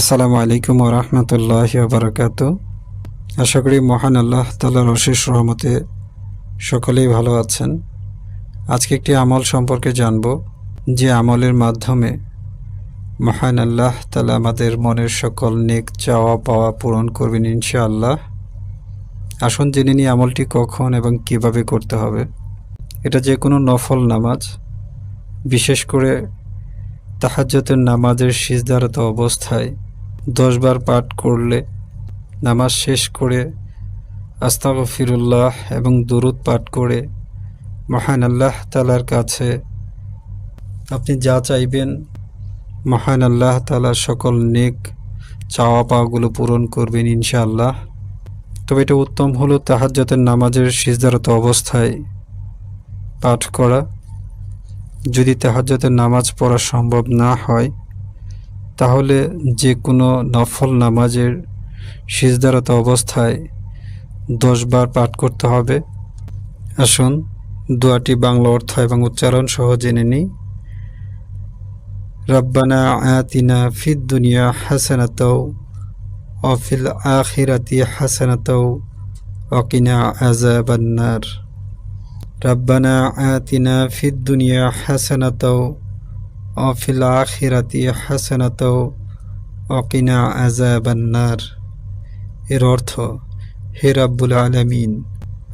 আসসালামু আলাইকুম রহমতুল্লাহ বারকাত আশা করি মহান আল্লাহ তাল্লাহর অশেষ রহমতে সকলেই ভালো আছেন। আজকে একটি আমল সম্পর্কে জানব, যে আমলের মাধ্যমে মহান আল্লাহ তালা আমাদের মনের সকল নেক চাওয়া পাওয়া পূরণ করবেন ইনশাআল্লাহ। আসুন জেনে নিই আমলটি কখন এবং কীভাবে করতে হবে। এটা যে কোনো নফল নামাজ, বিশেষ করে তাহাজ্জতের নামাজের সিজদারত অবস্থায় দশবার পাঠ করলে, নামাজ শেষ করে আস্তাগফিরুল্লাহ এবং দুরুদ পাঠ করে, মহান আল্লাহ তালার কাছে আপনি যা চাইবেন, মহান আল্লাহ তালা সকল নেক চাওয়া পাওয়াগুলো পূরণ করবেন ইনশাআল্লাহ। তবে এটা উত্তম হলো তাহাজ্জতের নামাজের সিজদারত অবস্থায় পাঠ করা। যদি তাহাজ্জতের নামাজ পড়া সম্ভব না হয় তাহলে যে কোনো নফল নামাজের সিজদারত অবস্থায় দশবার পাঠ করতে হবে। আসুন, দোয়াটি বাংলা অর্থ এবং উচ্চারণ সহ জেনে নিই। রব্বানা আয়াতিনা ফিদ দুনিয়া হাসানাত অফিল আখিরাতি হাসানাত অকিনা আজাবান্নার রব্বানা আয়াতিনা ফিদ দুনিয়া হাসানাত অফিল আখিরাতি হাসানাত অকিনা আজাবান্নার এর অর্থ, হে রাব্বুল আলমিন,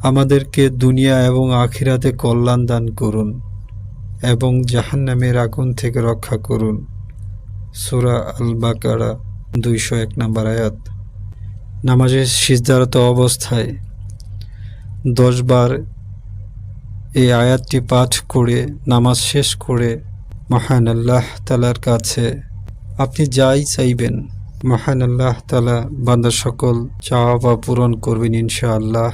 আমাদেরকে দুনিয়া এবং আখিরাতে কল্যাণ দান করুন এবং জাহান্নামের আগুন থেকে রক্ষা করুন। সুরা আল বাকারা দুইশো এক নম্বর আয়াত। নামাজের সিজদারত অবস্থায় দশবার এই আয়াতটি পাঠ করে, নামাজ শেষ করে মহান আল্লাহ তালার কাছে। আপনি যাই চাইবেন মহান আল্লাহ তালা বান্দা সকল চাওয়া বা পূরণ করবেন ইনশাআল্লাহ।